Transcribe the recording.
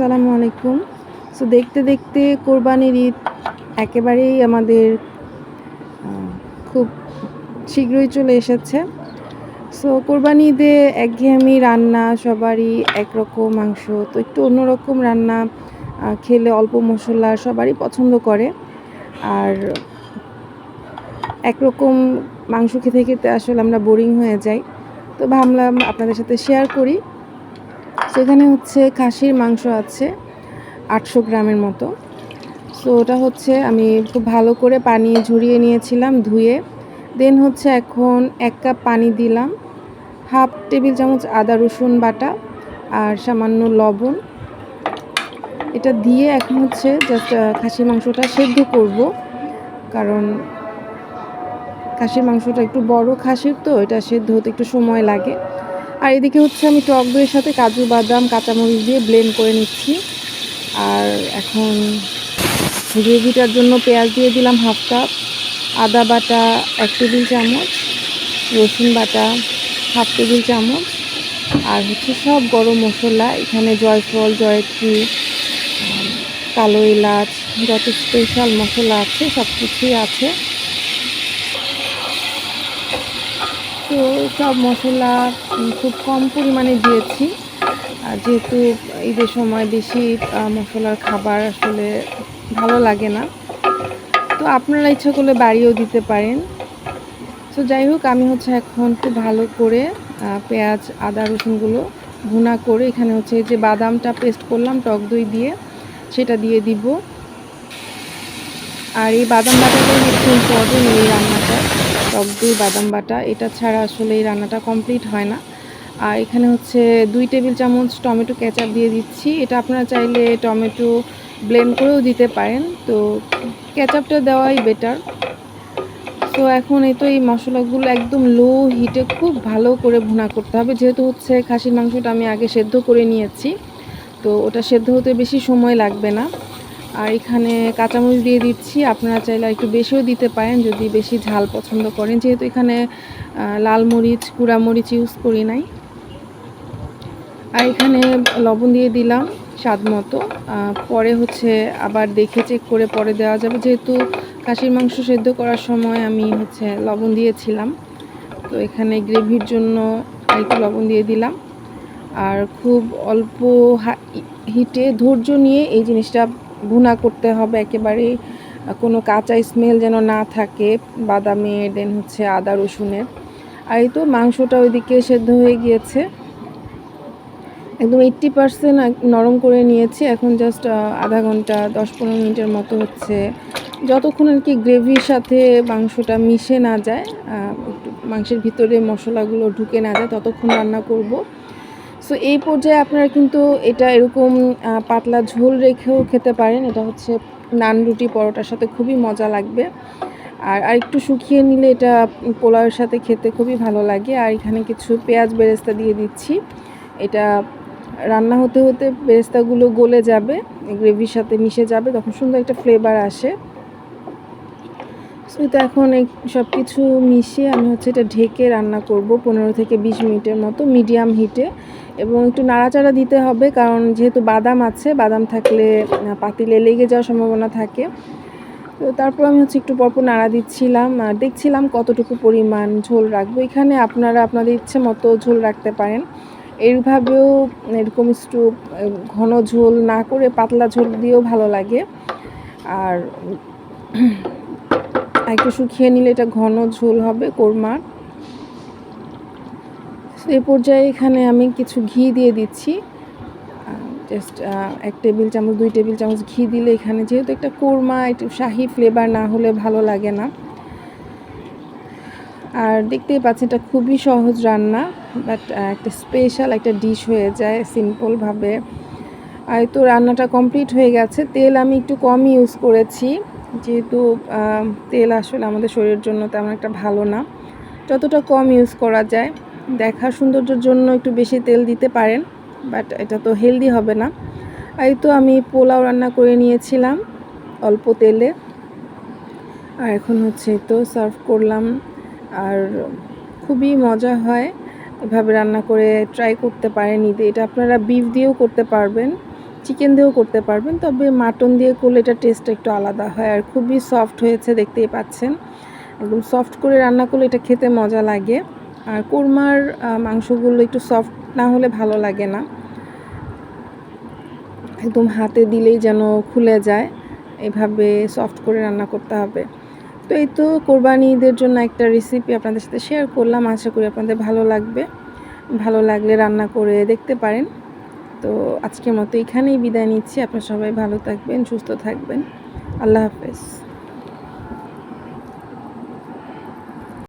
আসসালামু আলাইকুম। সো দেখতে দেখতে কোরবানির ঈদ একেবারেই আমাদের খুব শীঘ্রই চলে এসেছে। সো কোরবানি ঈদে একঘেয়েমি রান্না সবারই একরকম মাংস, তো একটু অন্যরকম রান্না খেলে অল্প মশলা সবারই পছন্দ করে। আর একরকম মাংস খেতে খেতে আসলে আমরা বোরিং হয়ে যাই। তো ভাবলাম আপনাদের সাথে শেয়ার করি। সেখানে হচ্ছে খাসির মাংস আছে, আটশো গ্রামের মতো। সো ওটা হচ্ছে আমি খুব ভালো করে পানি ঝরিয়ে নিয়েছিলাম ধুয়ে। দেন হচ্ছে এখন এক কাপ পানি দিলাম, হাফ টেবিল চামচ আদা রসুন বাটা আর সামান্য লবণ। এটা দিয়ে এখন হচ্ছে জাস্ট খাসির মাংসটা সেদ্ধ করব, কারণ খাসির মাংসটা একটু বড় খাসির তো, এটা সেদ্ধ হতে একটু সময় লাগে। আর এদিকে হচ্ছে আমি টক দইয়ের সাথে কাজু, বাদাম, কাঁচামরিচ দিয়ে ব্লেন্ড করে নিচ্ছি। আর এখন গ্রেভিটার জন্য পেঁয়াজ দিয়ে দিলাম হাফ কাপ আদা বাটা এক টেবিল চামচ, রসুন বাটা হাফ টেবিল চামচ, আর হচ্ছে সব গরম মশলা, এখানে জয়ফল, জয়ত্রী কালো এলাচ, যত স্পেশাল মশলা আছে সব কিছুই আছে। তো সব মশলা খুব কম পরিমাণে দিয়েছি। আর যেহেতু ঈদের সময় বেশি মশলার খাবার আসলে ভালো লাগে না। তো আপনারা ইচ্ছা করলে বাড়িও দিতে পারেন। তো যাই হোক, আমি হচ্ছে এখন খুব ভালো করে পেঁয়াজ, আদা, রসুনগুলো ভুনা করে এখানে হচ্ছে যে বাদামটা পেস্ট করলাম, টক দই দিয়ে, সেটা দিয়ে দিব। আর এই বাদাম বাটাটাই হচ্ছে ইম্পর্টেন্ট এই রান্নাটা। টক দই, বাদাম বাটা, এটা ছাড়া আসলে এই রান্নাটা কমপ্লিট হয় না। আর এখানে হচ্ছে দুই টেবিল চামচ টমেটো কেচাপ দিয়ে দিচ্ছি। এটা আপনারা চাইলে টমেটো ব্লেন্ড করেও দিতে পারেন। তো কেচাপটা দেওয়াই বেটার তো এখন এই তো এই মশলাগুলো একদম লো হিটে খুব ভালো করে ভুনা করতে হবে। যেহেতু হচ্ছে খাসির মাংসটা আমি আগে সেদ্ধ করে নিয়েছি, তো ওটা সেদ্ধ হতে বেশি সময় লাগবে না। আর এখানে কাঁচামরিচ দিয়ে দিচ্ছি। আপনারা চাইলে একটু বেশিও দিতে পারেন যদি বেশি ঝাল পছন্দ করেন। যেহেতু এখানে লাল মরিচ কুড়া মরিচ ইউজ করি নাই। আর এখানে লবণ দিয়ে দিলাম স্বাদ মতো। পরে হচ্ছে আবার দেখে চেক করে পরে দেওয়া যাবে। যেহেতু খাসির মাংস সেদ্ধ করার সময় আমি হচ্ছে লবণ দিয়েছিলাম। তো এখানে গ্রেভির জন্য একটু লবণ দিয়ে দিলাম। আর খুব অল্প হিটে ধৈর্য নিয়ে এই জিনিসটা ভুনা করতে হবে, একেবারেই কোনো কাঁচা স্মেল যেন না থাকে বাদামের দেন হচ্ছে আদা, রসুনের। আর এই তো মাংসটা ওইদিকে সেদ্ধ হয়ে গিয়েছে। একদম এইট্টি পার্সেন্ট নরম করে নিয়েছি। এখন জাস্ট আধা ঘণ্টা দশ পনেরো মিনিটের মতো হচ্ছে। যতক্ষণ আর কি গ্রেভির সাথে মাংসটা মিশে না যায় মাংসের ভিতরে মশলাগুলো ঢুকে না যায়, ততক্ষণ রান্না করব। সো এই পর্যায়ে আপনারা কিন্তু এটা এরকম পাতলা ঝোল রেখেও খেতে পারেন। এটা হচ্ছে নান রুটি পরোটার সাথে খুবই মজা লাগবে। আর আর একটু শুকিয়ে নিলে এটা পোলাওয়ের সাথে খেতে খুবই ভালো লাগে। আর এখানে কিছু পেঁয়াজ বেরেস্তা দিয়ে দিচ্ছি। এটা রান্না হতে হতে বেরেস্তাগুলো গলে যাবে, গ্রেভির সাথে মিশে যাবে, তখন সুন্দর একটা ফ্লেভার আসে। তো এখন সব কিছু মিশিয়ে আমি হচ্ছে এটা ঢেকে রান্না করব পনেরো থেকে বিশ মিনিটের মতো, মিডিয়াম হিটে। এবং একটু নাড়াচাড়া দিতে হবে, কারণ যেহেতু বাদাম আছে, বাদাম থাকলে পাতিলে লেগে যাওয়ার সম্ভাবনা থাকে। তো তারপর আমি হচ্ছে একটু পরপর নাড়া দিচ্ছিলাম, আর দেখছিলাম কতটুকু পরিমাণ ঝোল রাখব। এখানে আপনারা আপনাদের ইচ্ছে মতো ঝোল রাখতে পারেন। এইভাবেও এরকম একটু ঘন ঝোল না করে পাতলা ঝোল দিয়েও ভালো লাগে। আর একটু শুকিয়ে নিলে এটা ঘন ঝোল হবে, কোরমার। এই পর্যায়ে এখানে আমি কিছু ঘি দিয়ে দিচ্ছি। জাস্ট এক টেবিল চামচ, দুই টেবিল চামচ ঘি দিলে এখানে যেহেতু একটা কোরমা, একটু শাহি ফ্লেভার না হলে ভালো লাগে না। আর দেখতেই পাচ্ছেন এটা খুবই সহজ রান্না বাট একটা স্পেশাল একটা ডিশ হয়ে যায় সিম্পলভাবে আর তো রান্নাটা কমপ্লিট হয়ে গেছে। তেল আমি একটু কম ইউজ করেছি, যেহেতু তেল আসলে আমাদের শরীরের জন্য তেমন একটা ভালো না। যতটা কম ইউজ করা যায়। দেখার সৌন্দর্যের জন্য একটু বেশি তেল দিতে পারেন বাট এটা তো হেলদি হবে না। এই তো আমি পোলাও রান্না করে নিয়েছিলাম অল্প তেলে। আর এখন হচ্ছে তো সার্ভ করলাম। আর খুবই মজা হয় এভাবে রান্না করে ট্রাই করতে পারেন ঈদে। এটা আপনারা বিফ দিয়েও করতে পারবেন চিকেন দিয়েও করতে পারবেন, তবে মাটন দিয়ে করলে এটা টেস্ট একটু আলাদা হয়। আর খুবই সফট হয়েছে, দেখতেই পাচ্ছেন। একদম সফট করে রান্না করলে এটা খেতে মজা লাগে। আর কোরমার মাংসগুলো একটু সফট না হলে ভালো লাগে না। একদম হাতে দিলেই যেন খুলে যায়, এভাবে সফট করে রান্না করতে হবে। তো এই তো কোরবানি ঈদের জন্য একটা রেসিপি আপনাদের সাথে শেয়ার করলাম, আশা করি আপনাদের ভালো লাগবে। ভালো লাগলে রান্না করে দেখতে পারেন। তো আজকের মতো এখানেই বিদায় নিচ্ছি। আপনারা সবাই ভালো থাকবেন, সুস্থ থাকবেন। আল্লাহ হাফেজ।